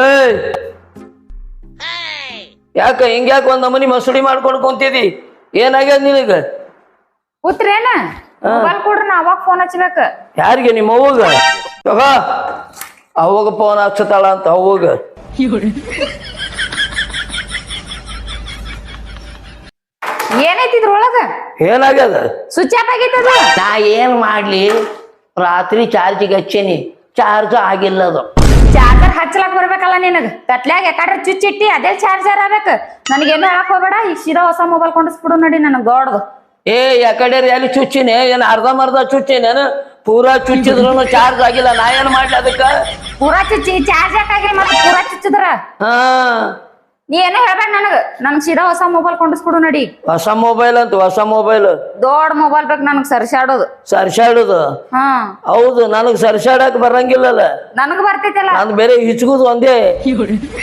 ಏಯ್! ಯಾಕ ಹಿಂಗ್ಯಾಕ ಒಂದ್ ನಮನಿ ಮಸೂಡಿ ಮಾಡ್ಕೊಂಡು ಕುಂತಿದಿ? ಏನಾಗ್ಯದ ನಿನಗ? ಕೂತ್ರೇನ ಮೊಬೈಲ್ ಕೊಡ್ರಿ ನಾ ಅವಾಗ ಫೋನ್ ಹಚ್ಬೇಕ. ಯಾರಿಗೆ? ನಿಮ್ಮ ಅವ್ವಗ? ತಗೋ ಅವಾಗ ಫೋನ್ ಹಚ್ಚತಾಳ ಅಂತ ಅವಾಗ ಏನೈತಿ ಇದ್ರೊಳಗ ಏನಾಗ್ಯದ? ಸ್ವಿಚ್ ಆಫ್ ಆಗೈತದ ನಾ ಏನ್ ಮಾಡ್ಲಿ? ರಾತ್ರಿ ಚಾರ್ಜಿಗೆ ಹಚ್ಚೀನಿ. ಚಾರ್ಜ್ ಆಗಿಲ್ಲ ಅದು ಚಾರ್ಜರ್ ಹಚ್ಚಲಾಕ್ ಬರ್ಬೇಕಲ್ಲ ನಿನಗ? ಕತ್ಲ್ಯಾಗ ಯಾಕಡ್ರ ಚುಚ್ಚಿಟ್ಟಿ ಅದೇ ಚಾರ್ಜರ್ ಆಗ್ಬೇಕ. ನನಗೇನು ಹೇಳಕ್ ಹೋಗ್ಬೇಡ ಈ ಸೀದಾ ಹೊಸ ಮೊಬೈಲ್ ಕೊಂಡಿಸ್ಬಿಡು ನೋಡಿ ನನಗ್ ಗೋಡ್ದು ಏ ಯಾಕಡೆ ಎಲ್ಲಿ ಚುಚ್ಚಿನಿ? ಏನ್ ಅರ್ಧ ಮರ್ಧ ಚುಚ್ಚಿನೇನು ಪೂರಾ ಚುಚ್ಚಿದ್ರು ಚಾರ್ಜ್ ಆಗಿಲ್ಲ. ನಾ ಏನ್ ಮಾಡ್ಲಿ ಅದಕ್ಕ? ಪೂರಾ ಚುಚ್ಚಿ ಚಾರ್ಜ್ ಯಾಕಾಗಿಲ್ಲ ಮತ್ತೆ ಪೂರಾ ಚುಚ್ಚಿದ್ರ? ಹಾ. ನೀ ಏನ ಹೇಳ್ಬೇಡ ನನಗ. ನನ್ ಸೀದಾ ಹೊಸ ಮೊಬೈಲ್ ಕೊಂಡಿಸ್ಬಿಡು ನಡಿ. ಹೊಸ ಮೊಬೈಲ್ ಅಂತ ಹೊಸ ಮೊಬೈಲ್ ದೊಡ್ಡ ಮೊಬೈಲ್ ಬೇಕು ನನಗ್ ಸರಿಸಾಡೋದು. ಸರ್ಸಾಡುದು? ಹಾ. ಹೌದು ನನಗ್ ಬರಂಗಿಲ್ಲ ಅಲ್ಲ ನನಗ್ ಬರ್ತೈತಲ್ಲ. ನಾನು ಬೇರೆ ಹಿಚ್ಗುದು ಒಂದೇ.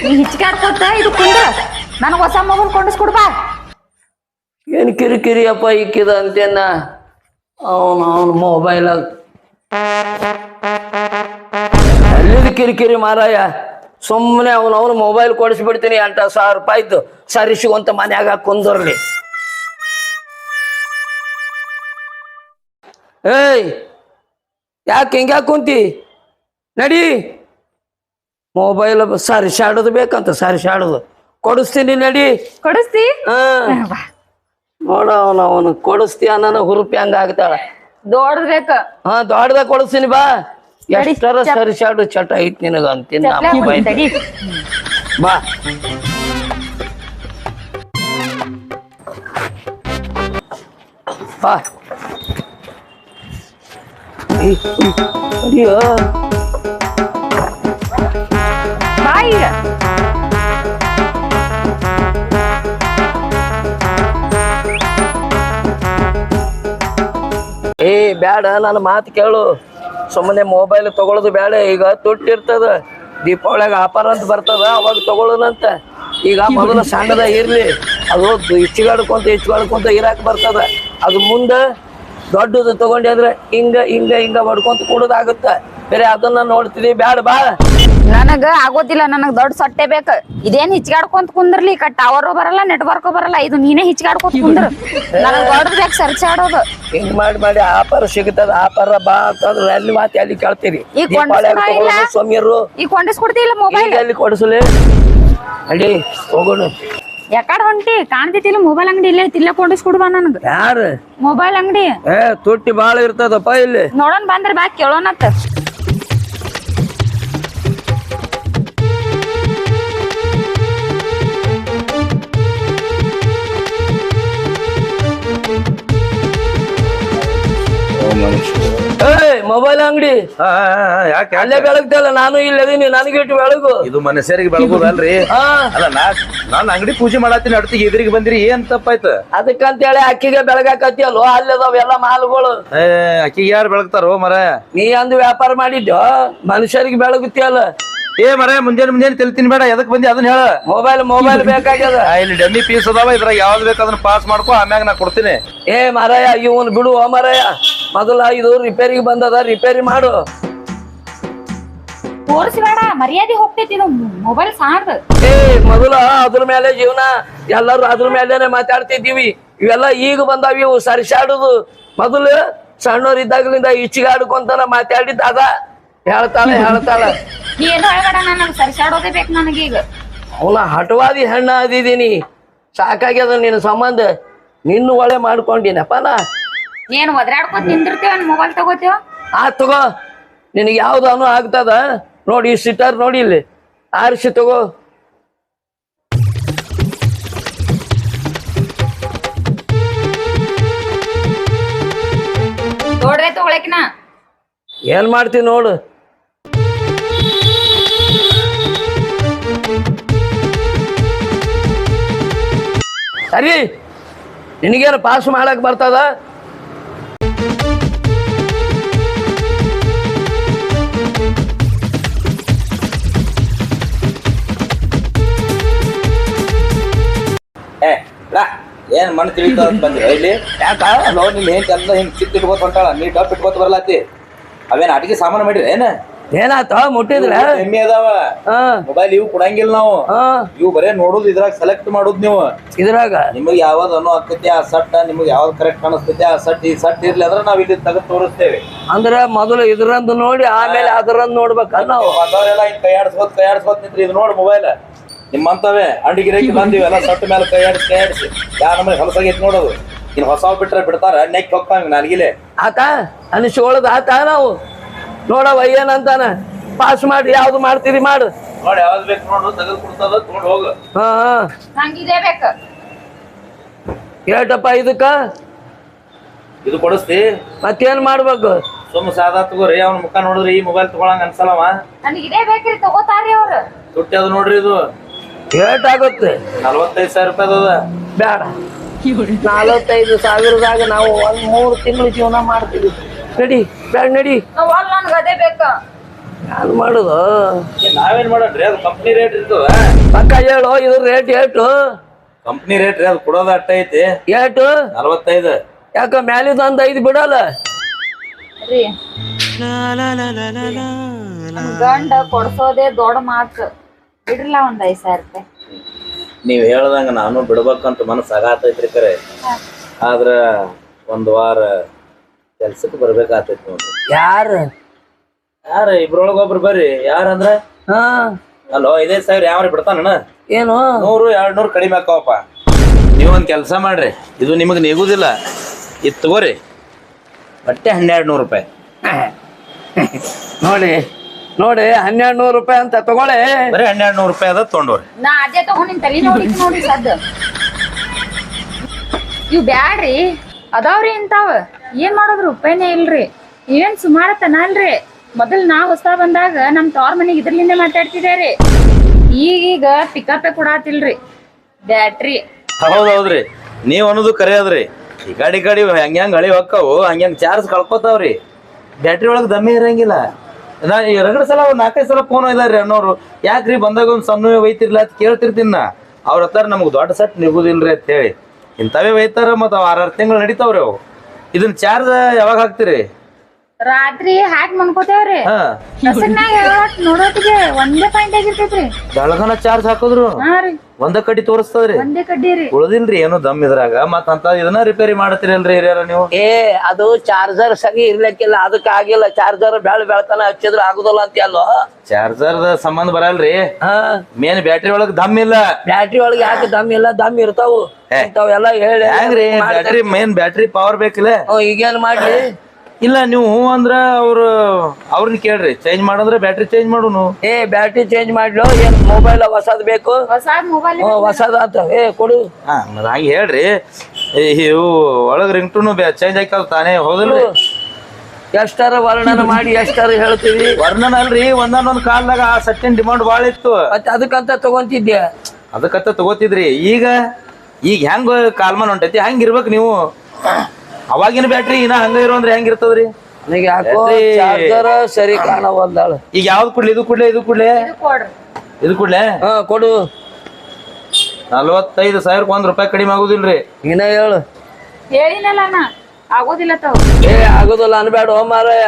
ನೀ ಹಿಚ್ಕಾಡ್ಕೊತ ಇದು ಕುಂದ ನನಗ್ ಹೊಸ ಮೊಬೈಲ್ ಕೊಂಡಿಸ್ಕೊಡ್ ಬಾ. ಏನ್ ಕಿರಿಕಿರಿ ಅಪ್ಪ ಇಕ್ಕಿದ ಅಂತೇನ? ಅವನು ಅವನು ಮೊಬೈಲ್ ಎಲ್ಲಿದ್ ಕಿರಿಕಿರಿ ಮಾರಾಯ. ಸುಮ್ಮನೆ ಅವನು ಅವನು ಮೊಬೈಲ್ ಕೊಡಿಸ್ಬಿಡ್ತೀನಿ ಎಂಟ ಸಾವಿರ ರೂಪಾಯಿದ್ದು ಸರಿಸುವಂತ ಮನ್ಯಾಗ ಕುಂದರ್ಲಿ. ಏಯ್ ಯಾಕೆ ಹಿಂಗ್ಯಾಕೆ ಕುಂತಿ? ನಡಿ. ಮೊಬೈಲ್ ಸರಿಸಾಡೋದು ಬೇಕಂತ ಸರಿಸಾಡೋದು ಕೊಡಿಸ್ತೀನಿ ನಡಿ. ಕೊಡಿಸ್ತಿ? ಹಾ. ಬಾ. ನೋಡ ಅವನು ಅವನು ಕೊಡಿಸ್ತಿ ಅನ್ನ ಹುರುಪಿ ಹಂಗ ಆಗ್ತಾಳ. ದೊಡ್ಡದ ಬೇಕ. ಹಾ ದೊಡ್ಡದಾಗ ಕೊಡಿಸ್ತೀನಿ ಬಾ. ಎಷ್ಟರ ಸರಿಸಾಡು ಚಟ ಐತ್ ನಿನಗ ಅಂತೀನಿ ಬಾ. ಬಾ. ಅಯ್ಯೋ. ಏ ಬ್ಯಾಡ ನನ್ನ ಮಾತು ಕೇಳು. ಸುಮ್ಮನೆ ಮೊಬೈಲ್ ತಗೊಳ್ಳೋದು ಬೇಡ ಈಗ ತುಟ್ಟಿರ್ತದ. ದೀಪಾವಳಿಯಾಗ ಆಫರ್ ಅಂತ ಬರ್ತದ, ಅವಾಗ ತಗೊಳ್ಳೋಣಂತ ಈಗ ಮೊದಲು ಸಣ್ಣದ ಇರ್ಲಿ, ಅದು ಇಚ್ಚಿಗಾಡ್ಕೊಂತ ಇಚ್ಚಿಗಾಡ್ಕೊಂತ ಇರಾಕ್ ಬರ್ತದ. ಅದು ಮುಂದೆ ದೊಡ್ಡದು ತಗೊಂಡಿ ಅಂದ್ರೆ ಹಿಂಗ ಹಿಂಗ ಹಿಂಗ ಹೊಡ್ಕೊಂತ ಕೂಡೋದಾಗುತ್ತ. ಬೇರೆ ಅದನ್ನ ನೋಡ್ತೀನಿ ಬ್ಯಾಡ ಬಾ. ನನಗ ಆಗೋದಿಲ್ಲ ನನಗ್ ದೊಡ್ಡ ಸೊಟ್ಟೆ ಬೇಕ. ಇದೇನ್ ಹಿಚ್ಗಾಡ್ಕೊಂತ ಕುಂದ್ರಲಿ ಈಗ ಟವರ್ ಬರಲ್ಲ ನೆಟ್ವರ್ಕ್ ಬರಲ್ಲ ಇದು ನೀನೇ ಹಿಚ್ಕಾಡ್ಕೊಂತ ಕುಂದ್ರ. ನನಗ್ ದೊಡ್ಡದ್ ಬೇಕು ಸರ್ಚಾಡೋದು ಹಿಂಗ್ ಮಾಡಿ ಮಾಡಿ ಆಫರ್ ಸಿಗ್ತದ ಆಫರ್ ಬಾ ಅಂತಂದ್ರೆ ಅಲ್ಲಿ ಮಾತು ಅಲ್ಲಿ ಕೇಳ್ತೀರಿ? ಈ ದೀಪಾವಳಿಯಾಗ ಇಲ್ಲ ಇಲ್ಲ? ಈ ಸೌಮ್ಯರು ಈಗ ಕೊಂಡಿಸ್ಕೊಡ್ತಿಲ್ಲ ಮೊಬೈಲ್ ಅಲ್ಲಿ ಕೊಡಿಸಲಿ? ಅಡಿ ಹೋಗೋಣ. ಯಾಕಡೆ ಹೊಂಟಿ? ಕಾಣ್ತೈತಿಲ್ಲ ಮೊಬೈಲ್ ಅಂಗಡಿ ಇಲ್ಲೇ ತಿಲ್ಲ ಕೊಂಡಿಸ್ಕೊಡ್ಬಾ ನನಗ. ಯಾರು? ಮೊಬೈಲ್ ಅಂಗಡಿ. ಏ ತುಟ್ಟಿ ಬಾಳ ಇರ್ತದಪ್ಪ ಇಲ್ಲಿ. ನೋಡೋಣ ಬಂದ್ರ ಬಾ ಕೇಳೋಣತ್ತ ಮೊಬೈಲ್ ಅಂಗಡಿ. ಯಾಕೆ ಅಲ್ಲೇ ಬೆಳಗ್ತಲ್ಲ ನಾನು ಇಲ್ಲಿ ಅದೀನಿ ಇಟ್ಟು ಬೆಳಗು. ಇದು ಮನುಷ್ಯರಿಗೆ ಬೆಳಗೋದಲ್ರಿ? ಅಲ್ರಿ ಅಲ್ಲ ನಾ ನಾನ್ ಅಂಗಡಿ ಪೂಜೆ ಮಾಡತ್ತೀನಿ ಅಡ್ತಿಗೆ ಎದುರಿಗೆ ಬಂದಿರಿ ಏನ್ ತಪ್ಪಾಯ್ತು? ಅದಕ್ಕಂತೇಳಿ ಅಕ್ಕಿಗೆ ಬೆಳಗಾಕತ್ತಿಯಲ್ಲೋ ಅಲ್ಲದಾವ ಎಲ್ಲ ಮಾಲುಗಳು. ಏ ಅಕ್ಕಿಗೆ ಯಾರು ಬೆಳಗ್ತಾರೋ ಮರ? ನೀ ಅಂದು ವ್ಯಾಪಾರ ಮಾಡಿದ್ಯೋ? ಮನುಷ್ಯರಿಗೆ ಬೆಳಗುತ್ತಿಯಲ್ಲ ಏ ಮರ ಮುಂಜಾನೆ ಮುಂಜಾನೆ ತಿಳ್ತೀನಿ ಬೇಡ ಎದಕ್ ಬಂದಿ ಅದನ್ನ ಹೇಳ. ಮೊಬೈಲ್ ಮೊಬೈಲ್ ಬೇಕಾಗ್ಯದ. ಇಲ್ಲಿ ಡಮ್ಮಿ ಪೀಸ್ ಅದಾವ ಇದ್ರಾಗ ಯಾವ್ದು ಬೇಕು ಅದನ್ನ ಪಾಸ್ ಮಾಡ್ಕೊ ಆಮ್ಯಾಗ ನಾ ಕೊಡ್ತೀನಿ. ಏ ಮಾರಾಯ ಇವನ್ ಬಿಡು ಓ ಮಾರಾಯ ಮೊದಲ ಇದು ರಿಪೇರಿಗೆ ಬಂದದ ರಿಪೇರಿ ಮಾಡು. ತೋರಿಸ್ಬೇಡ ಮರ್ಯಾದೆ ಹೋಗ್ತೈತಿ ಇದು ಮೊಬೈಲ್ ಸಾಣದ ಏ ಮೊದಲ ಅದ್ರ ಮೇಲೆ ಜೀವನ ಎಲ್ಲರೂ ಅದ್ರ ಮೇಲೆನೆ ಮಾತಾಡ್ತಿದ್ದೀವಿ. ಇವೆಲ್ಲ ಈಗ ಬಂದಾವ ಇವು ಸರಿಸಾಡುದು ಮೊದಲು ಸಣ್ಣವ್ರ ಇದ್ದಾಗಲಿಂದ ಇಚ್ಚಿಗಾಡ್ಕೊಂತಾನ ಮಾತಾಡಿದ್ದ ಅದ ಹೇಳ್ತಾಳೆ. ಹೇಳ್ತಾಳ ಏನು ಹೇಳ್ಬೇಡ ನನಗ್ ಸರ್ಸಾಡೋದೇ ಬೇಕು ನನಗೀಗ ಅವನ ಹಟವಾದಿ ಹೆಣ್ಣ ಅದಿದ್ದೀನಿ. ಸಾಕಾಗ್ಯದ ನಿನ್ನ ಸಂಬಂಧ. ನಿನ್ನ ಒಳ್ಳೆ ಮಾಡ್ಕೊಂಡಿನಪ್ಪ ನಾ. ನೀನ್ ಒದ್ರಾಡ್ಕೊಂತ ನಿಂದಿರ್ತೇವ ಮೊಬೈಲ್ ತಗೋತೇವ? ಆ ತಗೋ. ನಿನಗೆ ಯಾವ್ದಾನು ಆಗ್ತದ? ನೋಡಿ ಈ ಸಿಟರ್ ನೋಡಿ ಇಲ್ಲಿ. ಆರಿಸಿ ತಗೋ. ನೋಡ್ರೆ ತಗೊಳಕಿನ. ಏನ್ ಮಾಡ್ತೀನಿ ನೋಡು. ಸರಿ. ನಿನಗೇನು ಪಾಸ್ ಮಾಡಕ್ ಬರ್ತದ? ಏನ್ ಮಣ್ಣು ತಿಳಿತ ಅಂತ ಬಂದ್ರೆ ಇಲ್ಲಿ ಯಾಕ? ನೋಡಿ ಎಲ್ಲ ಹಿಂಗ್ ಚಿಕ್ಕ ಇಟ್ಕೋತ ಹೊಂಟಾಳ. ನೀ ಡಬ್ ಇಟ್ಕೋತ ಬರ್ಲಾತಿ. ಅವೇನ್ ಅಡಿಗೆ ಸಾಮಾನು ಮಾಡಿರಿ ಏನ? ಏನಾತ ಮುಟ್ಟಿದ್ರ? ಎಮ್ಮೆ ಅದಾವ. ಮೊಬೈಲ್ ಇವು ಕೊಡಂಗಿಲ್ಲ ನಾವು. ಹಾ. ಇವು ಬರೇ ನೋಡುದು ಇದ್ರಾಗ ಸೆಲೆಕ್ಟ್ ಮಾಡುದು ನೀವು. ಇದ್ರಾಗ? ನಿಮಗೆ ಯಾವ್ದು ಅನ್ನೋ ಆಗ್ತೈತಿ ಆ ಸಟ್ ನಿಮಗೆ ಯಾವ್ದು ಕರೆಕ್ಟ್ ಅನಿಸ್ತೈತಿ ಆ ಸಟ್ ಈ ಸಟ್ ಇರ್ಲಿ ಅಂದ್ರೆ ನಾವ್ ಇಲ್ಲಿ ತೆಗೆದು ತೋರಿಸ್ತೇವೆ. ಅಂದ್ರ ಮೊದಲು ಇದ್ರಂದು ನೋಡಿ ಆಮೇಲೆ ಅದರಂದು ನೋಡ್ಬೇಕಲ್ಲ ನಾವು. ಬಂದವರೆಲ್ಲ ಹಿಂಗ್ ಕೈ ಆಡಿಸ್ಕೋತ್ ಕೈ ಆಡಿಸ್ಕೋತ್ ನಿಂತ್ರಿ ಇದು ನೋಡಿ ಮೊಬೈಲ್ ನಿಮ್ಮಂತವೇ ಅಂಡಿಗಿರಕ್ಕೆ ಬಂದಿವಿ ಎಲ್ಲ ಸೊಟ್ಟ ಮೇಲೆ ಕೈ ಆಡಿಸಿ ಯಾರ ಆಡಿಸಿ ನಮಗೆ ಹೊಲಸಾಗೈತಿ ನೋಡೋದು? ಇನ್ ಹೊಸ ಬಿಟ್ರೆ ಬಿಡ್ತಾರ ನೆಕ್ ಹೋಗ್ತಾವ ನನಗಿಲೆ ಆತ ಅನಿಸ್ಕೊಳ್ಳೋದು ಆತ ನಾವು. ನೋಡವ ಏನಂತಾನ? ಪಾಸ್ ಮಾಡಿ ಯಾವ್ದು ಮಾಡ್ತೀರಿ ಮಾಡು. ನೋಡಿ ಯಾವ್ದು ಬೇಕು ನೋಡು ತೆಗೆದು ಕೊಡ್ತದ ತಗೊಂಡ್ ಹೋಗು. ಹಾ ಹಾ. ನಂಗಿದೇ ಬೇಕ. ಏಟಪ್ಪ ಇದಕ್ಕ? ಇದು ಕೊಡಿಸ್ತಿ? ಮತ್ತೇನ್ ಮಾಡ್ಬೇಕು? ಸುಮ್ಮ ಸಾದಾ ತಗೋರಿ ಅವ್ನ ಮುಖ ನೋಡಿದ್ರಿ ಈ ಮೊಬೈಲ್ ತಗೊಳಂಗ ಅನ್ಸಲ್ಲವ? ನನಗೆ ಇದೇ ಬೇಕ್ರಿ ತಗೋತಾರ್ರಿ ಅವ್ರು. ತುಟ್ಟಿ ಅದು ನೋಡ್ರಿ ಇದು. ಏಟಾಗುತ್ತೆ ನಲ್ವತ್ತೈದು ಸಾವಿರ ರೂಪಾಯಿ ಅದ ಬೇಡ ನಲವತ್ತೈದು ಸಾವಿರದಾಗ ನಾವು ಒಂದ್ ಮೂರು ತಿಂಗಳು ಜೀವನ ಮಾಡ್ತೀವಿ. ನಡಿ ಬೇಡ ನಡಿ. ನನ್ಗ ಅದೇ ಬೇಕ? ಯಾರು ಮಾಡುದು? ನಾವೇನ್ ಮಾಡೋಣ್ರಿ ಅದು ಕಂಪ್ನಿ ರೇಟ್ ಇರ್ತದ. ಪಕ್ಕ ಹೇಳು ಇದ್ರ ರೇಟ್ ಏಟು ಕಂಪ್ನಿ ರೇಟ್ ರೀ ಅದು ಕೊಡೋದು ಅಟ್ಟ ಐತಿ. ಏಟು ನಲ್ವತ್ತೈದು. ಯಾಕ ಮ್ಯಾಲಿದ ಒಂದ್ ಐದು ಬಿಡಲ್ಲ? ಗಂಡ ಕೊಡ್ಸೋದೇ ದೊಡ್ಡ ಮಾತು. ಬಿಡ್ರಲ್ಲ ಒಂದ್ ಐದ್ ಸಾವಿರ ರೂಪಾಯಿ. ನೀವ್ ಹೇಳ್ದಂಗ ನಾನು ಬಿಡ್ಬೇಕಂತ ಮನಸ್ಸು ಆಗಾತೈತ್ರಿ ಕರೆ. ಆದ್ರ ಒಂದ್ ವಾರ ಕೆಲ್ಸಕ್ಕೆ ಬರ್ಬೇಕಾತೈತಿ ನೋಡ್ರಿ. ಯಾರು? ಯಾರ ಇಬ್ರೊಳಗ ಒಬ್ರು ಬರ್ರಿ. ಯಾರಂದ್ರ ಹಾ. ಅಲ್ಲೋ ಐದೈದು ಸಾವಿರ ಯಾವ ಬಿಡ್ತಾನ ಏನು? ನೂರು ಎರಡ್ ನೂರು ಕಡಿಮೆ ಹಾಕೋಪ್ಪ ನೀವೊಂದ್ ಕೆಲಸ ಮಾಡ್ರಿ. ಇದು ನಿಮಗೆ ನೀಗುದಿಲ್ಲ. ಇದು ತಗೋರಿ. ಬಟ್ಟೆ ಹನ್ನೆರಡು ನೂರು ರೂಪಾಯಿ. ನೋಡಿ ನೋಡಿ ಹನ್ನೆರಡು ನೂರು ರೂಪಾಯಿ ಅಂತ ತಗೊಳ್ಳಿ. ಬರೀ ಹನ್ನೆರಡು ನೂರು ರೂಪಾಯಿ ಅದ ತೊಗೊಂಡವ್ರಿ ನಾ ಅದೇ ತಗೊಂಡಿನ ತಲೆ ನೋಡಿ ನೋಡಿ ಸದ್ದ ಇವ್ ಬ್ಯಾಡ್ರಿ. ಅದಾವ್ರಿ ಇಂತಾವ. ಏನ್ ಮಾಡೋದ್ರ ಉಪಾಯನೇ ಇಲ್ರಿ. ಇವೇನ್ ಸುಮಾರತನ ಅಲ್ರಿ. ಮೊದಲ್ ನಾ ಹೊಸ ಬಂದಾಗ ನಮ್ ತವ್ರ ಮನೆಗೆ ಇದ್ರಲಿಂದ ಮಾತಾಡ್ತಿದ್ದೇರಿ ಈಗೀಗ ಪಿಕಪ್ ಕೊಡಾತಿಲ್ರಿ. ಬ್ಯಾಟ್ರಿ ಹೌದೌದ್ರಿ. ನೀವ್ ಅನ್ನೋದು ಕರೆ ಅದ್ರಿ ಈ ಗಾಡಿ ಗಾಡಿ ಹಂಗ್ಯಾಂಗ್ ಹಂಗ ಹಳಿ ಹೊಕ್ಕವು ಹಂಗ ಹಂಗ ಚಾರ್ಜ್ ಕಳ್ಕೊತಾವ್ರಿ. ಬ್ಯಾಟ್ರಿ ಒಳಗ್ ದಮ್ಮಿ ಇರಂಗಿಲ್ಲ. ನಾ ಸಲ ಒಂದ್ ನಾಲ್ಕೈದು ಸಲ ಫೋನ್ ಒಯ್ದಾರ್ರಿ ಅನ್ನೋರು ಯಾಕ್ರಿ ಬಂದಾಗ ಒಂದ್ ಸಣ್ಣ ಒಯ್ತಿರ್ಲ ಅಂತ ಕೇಳ್ತಿರ್ತೀನಿ ನಾ. ಅವ್ರ ಹತ್ತಾರ ನಮ್ಗೆ ದೊಡ್ಡ ಸೆಟ್ ನಿಗುದಿಲ್ರಿ ಅಂತ ಹೇಳಿ ಇಂಥವೇ ಒಯ್ತಾರ ಮತ್ತು ಆರು ಆರಾರು ತಿಂಗಳು ನಡೀತಾವ್ರಿ ಅವು. ಇದನ್ನ ಚಾರ್ಜ್ ಯಾವಾಗ ಹಾಕ್ತಿರಿ? ರಾತ್ರಿ ಹಾಕಿ ಮನ್ಕೋತೇವ್ರಿ. ನೋಡೋಟಿಗೆ ಒಂದೇ ಪಾಯಿಂಟ್ ಆಗಿರ್ತೈತ್ರಿ. ಬೆಳಗನ ಚಾರ್ಜ್ ಹಾಕಿದ್ರು. ಒಂದ ಕಡ್ಡಿ ತೋರಿಸ್ತದ್ರಿ. ಒಂದೇ ಕಡ್ಡಿ ರೀ. ಉಳದಿಲ್ರಿ ಏನು ದಮ್ ಇದ್ರಾಗ. ಮತ್ತ ಅಂತ ಇದನ್ನ ರಿಪೇರಿ ಮಾಡತ್ತೀರಲ್ರಿ ಹಿರಿಯರ ನೀವು? ಏ ಅದು ಚಾರ್ಜರ್ ಸಗಿ ಇರ್ಲಿಕ್ಕಿಲ್ಲ. ಅದಕ್ಕೆ ಆಗಿಲ್ಲ. ಚಾರ್ಜರ್ ಬೆಳ ಬೆಳತನ ಹಚ್ಚಿದ್ರು ಆಗುದಲ್ಲ ಅಂತ ಅಲ್ವ ಚಾರ್ಜರ್ ಸಂಬಂಧ ಬರಲ್ರಿ. ಹಾ. ಮೇನ್ ಬ್ಯಾಟ್ರಿ ಒಳಗ್ ದಮ್ ಇಲ್ಲ. ಬ್ಯಾಟ್ರಿ ಒಳಗೆ ಯಾಕೆ ದಮ್ ಇಲ್ಲ? ದಮ್ ಇರ್ತಾವು. ಏ. ಇಂಥವೆಲ್ಲ ಹೇಳಿ ಬ್ಯಾಟ್ರಿ ಮೇನ್ ಬ್ಯಾಟ್ರಿ ಪವರ್ ಬೇಕಿಲ್ಲ. ಈಗೇನ್ ಮಾಡ್ಲಿ ಇಲ್ಲ ನೀವು ಹ್ಞೂ ಅಂದ್ರ ಅವ್ರ ಅವ್ರನ್ನ ಕೇಳ್ರಿ. ಚೇಂಜ್ ಮಾಡಂದ್ರೆ ಬ್ಯಾಟ್ರಿ ಚೇಂಜ್ ಮಾಡುನು. ಏ ಬ್ಯಾಟ್ರಿ ಚೇಂಜ್ ಮಾಡ್ಲು ಏನ್ ಮೊಬೈಲ್ ಹೊಸದ್ ಬೇಕು? ಮೊಬೈಲ್ ಹ್ಞೂ ಹೊಸದ ಅಂತ. ಏ ಕೊಡು. ಹಾ ಹಂಗೆ ಹೇಳ್ರಿ. ಏ, ಇವು ಒಳಗ್ ರಿಂಗ್ ಟೂನು ಚೇಂಜ್ ಆಯ್ತಾವ ತಾನೇ ಹೌದಲ್ರಿ ಎಷ್ಟಾರ ವರ್ಣನ ಮಾಡಿ ಎಷ್ಟರ ಹೇಳ್ತೀವಿ? ವರ್ಣನ ಅಲ್ರಿ ಒಂದೊಂದೊಂದ್ ಕಾಲದಾಗ ಆ ಸಟ್ಟಿನ ಡಿಮಾಂಡ್ ಭಾಳ ಇತ್ತು. ಮತ್ತೆ ಅದಕ್ಕಂತ ತಗೊಂತಿದ್ದೆ. ಅದಕ್ಕಂತ ತಗೋತಿದ್ರಿ. ಈಗ ಈಗ ಹೆಂಗ ಕಾಲ್ಮನ್ ಹೊಂಟೈತಿ ಹಂಗ ಇರ್ಬೇಕು ನೀವು. ಅವಾಗಿನ ಬ್ಯಾಟ್ರಿ ಇನ್ನ ಹಂಗ ಇರೋ ಅಂದ್ರೆ ಹೆಂಗ್ ಇರ್ತದ್ರಿ? ನನಗೆ ಯಾಕೋ ಬ್ಯಾಟ್ರಿ- ಚಾರ್ಜರ್ ಸರಿ ಕಾಣವಲ್ದಾಳ. ಈಗ ಯಾವ್ದು ಕೊಡ್ಲಿ? ಇದು ಕೊಡ್ಲಿ ಇದು ಕೊಡ್ಲಿ? ಇದು ಕೊಡ್ಲೆ? ಹಾ ಕೊಡು. ನಲ್ವತ್ತೈದು ಸಾವಿರಕ್ಕೆ ಒಂದ್ ರೂಪಾಯಿ ಕಡಿಮೆ ಆಗುದಿಲ್ರಿ. ಇನ್ನ ಹೇಳು. ಹೇಳಿನಲ್ಲ ನಾ. ಆಗೋದಿಲ್ಲ ತಾವ್ ಏ ಆಗೋದಿಲ್ಲ ಅನ್ಬೇಡ ಓ ಮಾರಾಯ.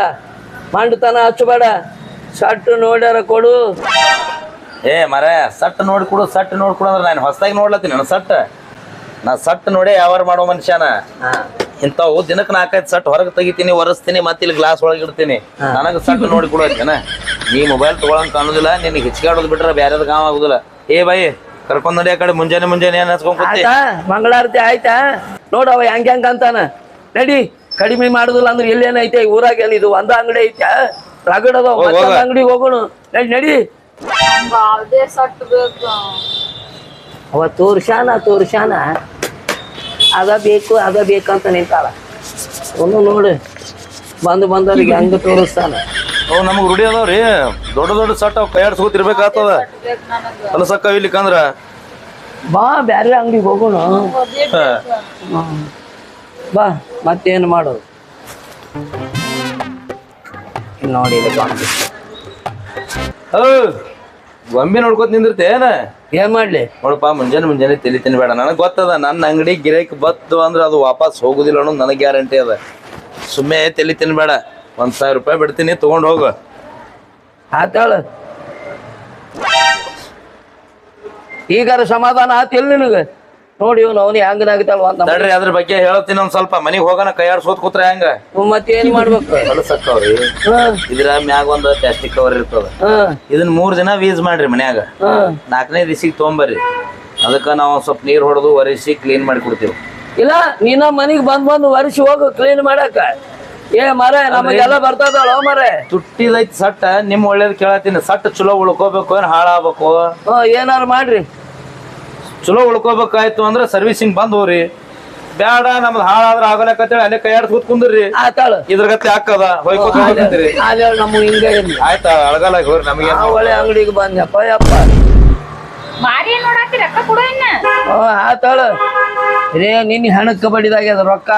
ಮಂಡತನ ಹಚ್ಚಬೇಡ. ಸಟ್ ನೋಡ್ಯಾರ ಕೊಡು. ಏ ಮರ ಸಟ್ ನೋಡಿ ಕೊಡು ಸಟ್ ನೋಡಿ ಕೊಡು ಅಂದ್ರೆ ನಾನು ಹೊಸದಾಗಿ ನೋಡ್ಲತ್ತೀನಿ. ನಾನು ಸಟ್. ನಾ ಸಟ್ ನೋಡೇ ಯಾವಾರ ಮಾಡೋ ಮನುಷ್ಯನ. ಇಂಥವು ದಿನಕ್ಕೆ ನಾಲ್ಕೈದು ಸಟ್ ಹೊರಗೆ ತೆಗಿತೀನಿ ಒರೆಸ್ತೀನಿ ಮತ್ತೆ ಇಲ್ಲಿ ಗ್ಲಾಸ್ ಒಳಗೆ ಇಡ್ತೀನಿ. ನನಗೆ ಸಟ್ ನೋಡಿ ಕೊಡೋದೇನ ನೀ ಮೊಬೈಲ್ ತಗೊಳಂತ ಅನ್ನೋದಿಲ್ಲ ನಿನಗೆ ಹಿಚ್ಕಾಡೋದು ಬಿಟ್ರೆ ಬೇರೆದ ಕಾಮ ಆಗುದಿಲ್ಲ. ಏ ಬಾಯಿ ಕರ್ಕೊಂಡ್ ನಡಿ ಆ ಕಡೆ ಮುಂಜಾನೆ ಮುಂಜಾನೆ ಏನ್ ಮಂಗಳಾರತಿ ಆಯ್ತಾ? ನೋಡವ ಹೆಂಗ್ ಹೆಂಗ್ ಅಂತಾನ. ನಡಿ ಕಡಿಮೆ ಮಾಡುದಿಲ್ಲ ಅಂದ್ರೆ ಇಲ್ಲೇನೈತೆ ಈ ಊರಾಗ ಏನ್ ಇದು? ಒಂದ ಅಂಗಡಿ ಐತೆ ರಗಡದ. ಅಂಗಡಿ ಹೋಗೋಣ. ನಡಿ ನಡಿ. ಅವ ತೋರ್ಸಾನ ತೋರ್ಸಾನ ಅದ ಬೇಕು ಅದ ಬೇಕಂತ ನಿಂತಾಳ. ಒಂದು ನೋಡು ಬಂದು ಬಂದವ್ರಿಗೆ ಹೆಂಗ ತೋರಿಸ್ತಾನೆ. ಅವು ನಮಗೆ ರೂಢಿ ಅದಾವ್ರಿ. ದೊಡ್ಡ ದೊಡ್ಡ ಸಟ್ ಅವ್ ಕೈ ಆಡ್ಸ್ಕೊತಿರ್ಬೇಕಾಗ್ತದ ಬೇಕು ನನಗ ಇಲ್ಲಿಕಂದ್ರ ಬಾ ಬ್ಯಾರೆ ಅಂಗಡಿಗೆ ಹೋಗೋಣ. ಹಾ. ಬಾ ಮತ್ತೇನು ಮಾಡೋದು ಇಲ್ಲಿ ನೋಡಿ ಇದು ಬಂದು. ಗೊಂಬೆ ನೋಡ್ಕೊತ ನಿಂದಿರ್ತೆ ಏನ? ಏನ್ ಮಾಡ್ಲಿ? ನೋಡಪ್ಪ ಮುಂಜಾನೆ ಮುಂಜಾನೆ ತಿಳಿತೀನಿ ತಿನ್ಬೇಡ. ನನಗೆ ಗೊತ್ತದ ನನ್ನ ಅಂಗಡಿ ಗಿರಾಕಿ ಬತ್ತು ಅಂದ್ರೆ ಅದು ವಾಪಸ್ ಹೋಗುದಿಲ್ಲ ಅನ್ನೋದು ನನಗೆ ಗ್ಯಾರಂಟಿ ಅದ. ಸುಮ್ಮನೆ ತಿಳಿತೀನಿ ತಿನ್ಬೇಡ. ಒಂದ್ ಸಾವಿರ ರೂಪಾಯಿ ಬಿಡ್ತೀನಿ ತಗೊಂಡ್ ಹೋಗು. ಆತಾಳ. ಈಗಾರ ಸಮಾಧಾನ ಆತಿಲ್ ನಿನಗೆ? ನೋಡಿ ಇವ್ ಅವನು ಹೆಂಗನಾಗತಾಳ ಅಂತ ತಡ್ರಿ ಅದ್ರ ಬಗ್ಗೆ ಹೇಳ್ತೀನಿ ಒಂದ್ ಸ್ವಲ್ಪ. ಮನಿಗ್ ಹೋಗೋಣ ಕೈಯಾರು ಸೋತ್ ಕೂತ್ರೆ ಹೆಂಗ? ಮತ್ತೆ ಏನ್ ಮಾಡ್ಬೇಕು? ಹೊಲಸಕ್ಕವ್ರಿ ಇದ್ರ ಮ್ಯಾಗ ಒಂದ್ ಪ್ಲಾಸ್ಟಿಕ್ ಕವರ್ ಇರ್ತದ. ಇದನ್ ಇದನ್ನ ಮೂರ್ ದಿನ ವೀಸ್ ಮಾಡ್ರಿ ಮನ್ಯಾಗ. ನಾಲ್ಕನೇ ದಿವಸಿಗೆ ತೊಗೊಂಬರ್ರಿ. ಅದಕ್ಕ ನಾವು ಸ್ವಲ್ಪ ನೀರ್ ಹೊಡೆದು ಒರೆಸಿ ಕ್ಲೀನ್ ಮಾಡಿ ಕೊಡ್ತೀವಿ. ಇಲ್ಲ ನೀನ ಮನಿಗ್ ಬಂದ್ ಬಂದ್ ಒರೆಸಿ ಹೋಗು ಕ್ಲೀನ್ ಮಾಡಾಕ. ಏ ಮರ ನಮಗೆಲ್ಲ ಬರ್ತದಲ್ಲ ಮರ? ತುಟ್ಟಿದೈತಿ ಸಟ್ಟ ನಿಮ್ ಒಳ್ಳೇದ್ ಕೇಳತ್ತೀನಿ. ಸಟ್ ಚಲೋ ಉಳ್ಕೋಬೇಕು ಏನ್ ಹಾಳಾಗ್ಬೇಕು? ಏನಾರು ಮಾಡ್ರಿ. ಚಲೋ ಉಳ್ಕೋಬೇಕಾಯ್ತು ಅಂದ್ರೆ ಸರ್ವಿಸಿಂಗ್ ಬಂದ್ ಹೋಗ್ರಿ. ಬ್ಯಾಡ ನಮ್ದು ಹಾಳಾದ್ರ ಆಗಲಕತ್ತೇಳಿ ಅಲ್ಲೇ ಕೈ ಆಡ್ಸ್ ಕೂತ್ಕೊಂಡ್ರಿ ಆತಾಳ. ಇದ್ರ ಗತಿ ಹಾಕದ ಹೊಯ್ಕೋತ ಹೋಗ್ತೀರಿ ಅದೇ ನಮ್ಗೆ ಹಿಂಗೆ ಆಯ್ತಾ ಅಳಗಲ್ಲ ಹೋಗ್ರಿ ನಮಗೆ ಒಳ್ಳೆ ಅಂಗಡಿಗೆ ಬಂದ್ಯಪ್ಪ ಯಪ್ಪ. ಮಾರಿ ಏನ್ ನೋಡಾತಿ ರೊಕ್ಕ ಕೊಡು ಇನ್ನ. ಹ್ಮ್ ಆತಾಳ. ರೇ ನಿನ್ನ ಹೆಣಕ್ಕೆ ಬಡಿದಾಗ್ಯದ ರೊಕ್ಕ.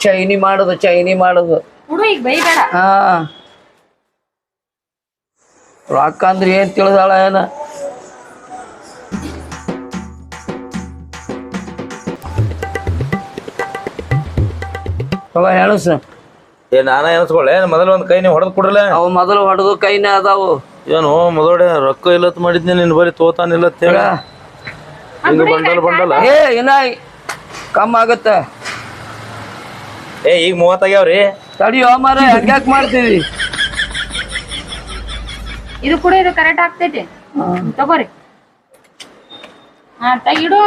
ಚೈನಿ ಮಾಡೋದು ಚೈನಿ ಮಾಡುದು. ಕೊಡು ಈಗ ಬೈಬೇಡ. ಹಾ. ರೊಕ್ಕ ಅಂದ್ರೆ ಏನ್ ತಿಳಿದಾಳ ಏನ? ತಗೋ ಹೆಣಸು ಏ ನಾನ ಎನ್ಸ್ಕೊಳ್ಳೆ ಮೊದಲ ಒಂದು ಕೈ ನೀವು ಹೊಡೆದು ಕೊಡ್ರಲ್ಲ ಅವು ಮೊದಲು ಹೊಡೆದು ಕೈನೇ ಅದಾವು. ಏನು ಮೊದಲೇ ರೊಕ್ಕ ಇಲ್ಲತ್ ಮಾಡಿದ್ನಿ ನಿನ್ ಬರಿ ತೋತಾನಿಲ್ಲ ಹೇಳ. ಹಿಂಗ ಬಂಡಲ್ ಬಂಡಲ್. ಏ ಇನ್ನ ಕಮ್ಮ ಆಗತ್ತ. ಏ ಈಗ ಮೂವತ್ತಾಗ್ಯಾವ್ರಿ ತಡಿಯೋ ಮಾರ ಹಂಗ್ಯಾಕ್ ಮಾಡ್ತೀವಿ ಇದು ಕೂಡ ಇದು ಕರೆಕ್ಟ್ ಆಗ್ತೈತಿ. ತಗೋರಿ. ಹಾ ತೆಗಿಡು.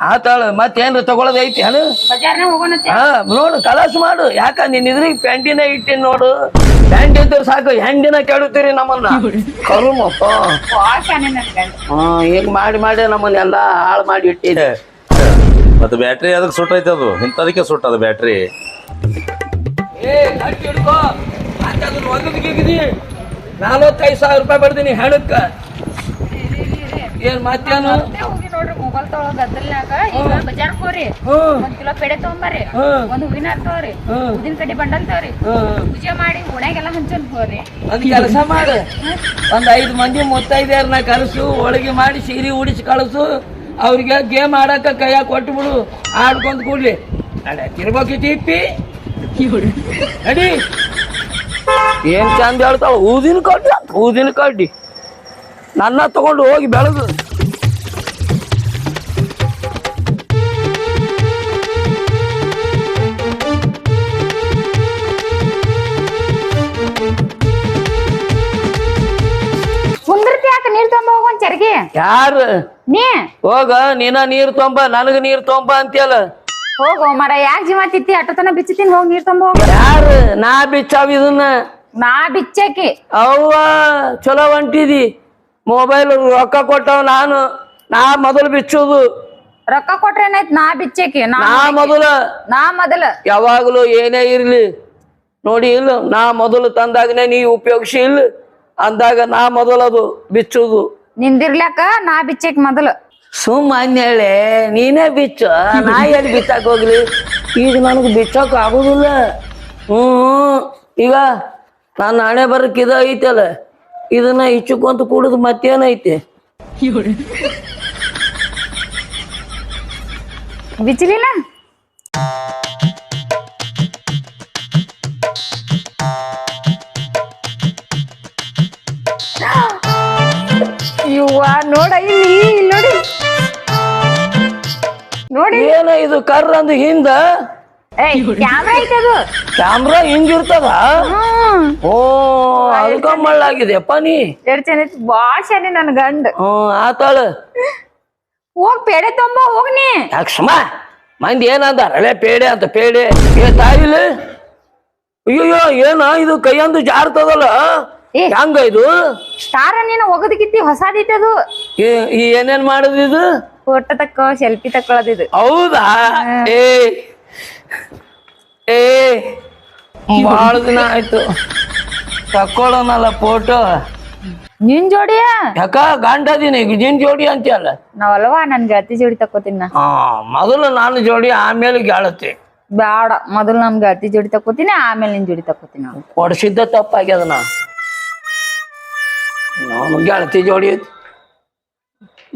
ಆತಾಳ ಮತ್ತೇನ್ರ ತಗೊಳದ್ ಐತಿ ಏನು ಬಜಾರ್ನ ಹೋಗೋಣತ್ತೆ ಹಾ ನೋಡು ಕಲಾಸ ಮಾಡು. ಯಾಕ ನೀನ್ ಇದ್ರಿಗೆ ಪ್ಯಾಂಟಿನ ಇಟ್ಟಿನ್ ನೋಡು. ಪ್ಯಾಂಟ್ ಇದ್ರೆ ಸಾಕು ಹೆಂಡಿನ ಕೇಳುತ್ತೀರಿ ನಮ್ಮನ್ನ. ಕರುಮಪ್ಪ. ಹಾ ಈಗ ಮಾಡಿ ಮಾಡಿ ನಮ್ಮನ್ನೆಲ್ಲ ಹಾಳು ಮಾಡಿ ಇಟ್ಟಿದೆ. ಮತ್ತೆ ಬ್ಯಾಟ್ರಿ ಅದಕ್ಕೆ ಸುಟ್ಟೈತೆ ಅದು. ಇಂಥದಕ್ಕೆ ಸುಟ್ಟದ ಬ್ಯಾಟ್ರಿ. ನಲವತ್ತೈದು ಸಾವಿರ ರೂಪಾಯಿ ಬರ್ತೀನಿ ಹೆಣಕ್ಕ. ಏನ್ ಮತ್ತೇನು ಮತ್ತೆ ಹೋಗಿ ನೋಡ್ರಿ ಮೊಬೈಲ್ ತೊಗೊಳೋ ಗದ್ದಲ್ನಾಗ ಈಗ ಬಜಾರ್ ಹೋರಿ. ಹ್ಮ್. ಒಂದ್ ಕಿಲೋ ಪೇಡೆ ತಗೊಂಬರ್ರಿ. ಒಂದ್ ಹೂವಿನ ತಗೋರಿ. ಉದಿನ ಕಡ್ಡಿ ಬಂಡಲ್ ತಗೋರಿ. ಹ್ಮ್. ಪೂಜೆ ಮಾಡಿ ಹೊಣೆಗೆಲ್ಲ ಹಂಚನ್ ಹೋರಿ ಒಂದ್ ಕೆಲಸ ಮಾಡು. ಒಂದ್ ಐದು ಮಂದಿ ಮುತ್ತೈದೆಯರ್ನ ಕಲಸು ಹೋಳಿಗೆ ಮಾಡಿ ಸೀರೆ ಉಡಿಸಿ ಕಳಸು. ಅವ್ರಿಗೆ ಗೇಮ್ ಆಡಕ ಕೈಯಾಗ ಕೊಟ್ಟು ಬಿಡು. ಆಡ್ಕೊಂಡ್ ಕೂಡ್ಲಿ. ಅಲ್ಲ ತಿರ್ಬೇಕಿತ್ತು ಇಪ್ಪಿ ಅಡಿ ಏನ್ ಚಂದ ಹೇಳ್ತಾವ ಊದಿನ ಕಡ್ಡಿ ಊದಿನ ಕಡ್ಡಿ. ನನ್ನ ತಗೊಂಡು ಹೋಗಿ ಬೆಳೆದು. ಕುಂದಿರ್ತಿ ಯಾಕೆ ನೀರ್ ತೊಂಬ ಹೋಗೋನ್ ಚರ್ಗಿ. ಯಾರು? ನೀ? ಹೋಗ ನೀನ ನೀರ್ ತೊಂಬ ನನಗ ನೀರ್ ತೊಂಬ ಅಂತೀಯಲ್ಲ. ಹೋಗೋ ಮರ ಯಾಕೆ ಜೀವ ತಿತ್ತಿ? ಅಟ್ಟತನ ಬಿಚ್ಚತೀನಿ ಹೋಗಿ ನೀರ್ ತೊಂಬ ಹೋಗ. ಯಾರು? ನಾ ಬಿಚ್ಚಾವ ಇದನ್ನ. ನಾ ಬಿಚ್ಚಾಕಿ. ಅವ್ವ ಚಲೋ ಹೊಂಟಿದಿ. ಮೊಬೈಲ್ ರೊಕ್ಕ ಕೊಟ್ಟವ್ ನಾನು. ನಾ ಮೊದಲು ಬಿಚ್ಚುದು. ರೊಕ್ಕ ಕೊಟ್ರೆ ಏನಾಯ್ತು? ನಾ ಬಿಚ್ಚಾಕಿ ನಾ ನಾ ಮೊದಲ ನಾ ಮೊದಲ. ಯಾವಾಗಲೂ ಏನೇ ಇರ್ಲಿ. ನೋಡಿ ಇಲ್ಲ ನಾ ಮೊದಲು ತಂದಾಗನೇ ನೀ ಉಪಯೋಗಿಸಿ ಇಲ್ಲ. ಅಂದಾಗ ನಾ ಮೊದಲದು ಬಿಚ್ಚುದು. ನಿಂದಿರ್ಲಕ್ಕ ನಾ ಬಿಚ್ಚಕ್ ಮೊದಲು. ಸುಮ್ಮ ಅನ್ನೇಳೆ ನೀನೇ ಬಿಚ್ಚು. ನಾ ಎಲ್ಲಿ ಬಿಚ್ಚಾಕ್ ಹೋಗ್ಲಿ? ಈಗ ನನಗೆ ಬಿಚ್ಚೋಕ್ ಆಗುದಿಲ್ಲ. ಹ್ಮ್ ಈಗ ನಾನು ಹಣೆ ಬರಕ್ ಇದ ಐತಲ್ಲ. ಇದನ್ನ ಇಚ್ಚುಕೊಂತ ಕೂಡುದು ಮತ್ತೇನೈತಿ? ಬಿಚ್ಚಲಿಲ್ಲ ಇವ್ವ ನೋಡ ಇಲ್ಲಿ ಇಲ್ಲಿ ನೋಡಿ. ನೋಡಿ. ಏನ ಇದು ಕರ್ರ ಅಂದ ಹಿಂದ? ಏಯ್ ಕ್ಯಾಮ್ರಾ ಐತೆ ಅದು. ಕ್ಯಾಮ್ರಾ ಹಿಂಗಿರ್ತದ ಹ್ಮ್. ಓ. ಅದಕ್ಕ ಮಳ್ಳಾಗಿದೆಪ್ಪ ನೀ. ಎರಡ್ ಚೆನ್ನ ಬಾಳ್ ಶಾನೆ ನನ್ ಗಂಡ. ಹ್ಮ್ ಆತಾಳ. ಹೋಗ್ ಪೇಡೆ ತೊಂಬ ಹೋಗ್ ನೀ. ಯಾಕೆ ಸುಮ? ಮಂದಿ ಏನಂದಾರ ಹಳೆ ಪೇಡೆ ಅಂತ ಪೇಡೆ. ಏ ತಾಯಿಲ್ಲ ಅಯ್ಯೋ ಏನ ಇದು ಕೈಯಂದು ಜಾರ್ತದಲ್ಲ. ಹಂಗ ಇದು? ಸ್ಟಾರ ನೀನು ಒಗದಿಕಿತ್ತಿ ಹೊಸಾದೈತೆ ಅದು. ಏನೇನ್ ಮಾಡುದು ಇದು? ಫೋಟೋ ತಕ್ಕೋ ಸೆಲ್ಫಿ ಇದು. ಹೌದಾ? ಏ ಏ ಬಾಳ ದಿನ ಆಯ್ತು. ತಕ್ಕೊಳ್ಳೋನಲ್ಲ ಫೋಟೋ ನಿನ್ ಜೋಡಿಯ? ಯಾಕ ಗಂಡ ಅದೀನಿ ನಿನ್ ಜೋಡಿ ಅಂತೀಯಲ್ಲ? ನಾವಲ್ವಾ ನನ್ ಗೆಳತಿ ಜೋಡಿ ತಕ್ಕೋತೀನಿ? ನಾ ಹಾ ಮೊದಲು ನಾನು ಜೋಡಿ ಆಮೇಲೆ ಗೆಳತಿ. ಬ್ಯಾಡ ಮೊದಲು ನಮ್ ಗೆಳತಿ ಜೋಡಿ ತಕ್ಕೋತೀನಿ ಆಮೇಲೆ ನಿನ್ ಜೋಡಿ ತಕ್ಕೋತೀನಿ ನಾನು. ಕೊಡ್ಸಿದ್ದ ತಪ್ಪಾಗ್ಯದ ನಾ ನಾನು ಗೆಳತಿ ಜೋಡಿ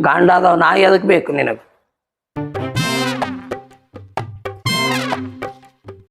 ಗಂಡ ಅದಾವ ನಾ ಎದಕ್ ಬೇಕು ನಿನಗ.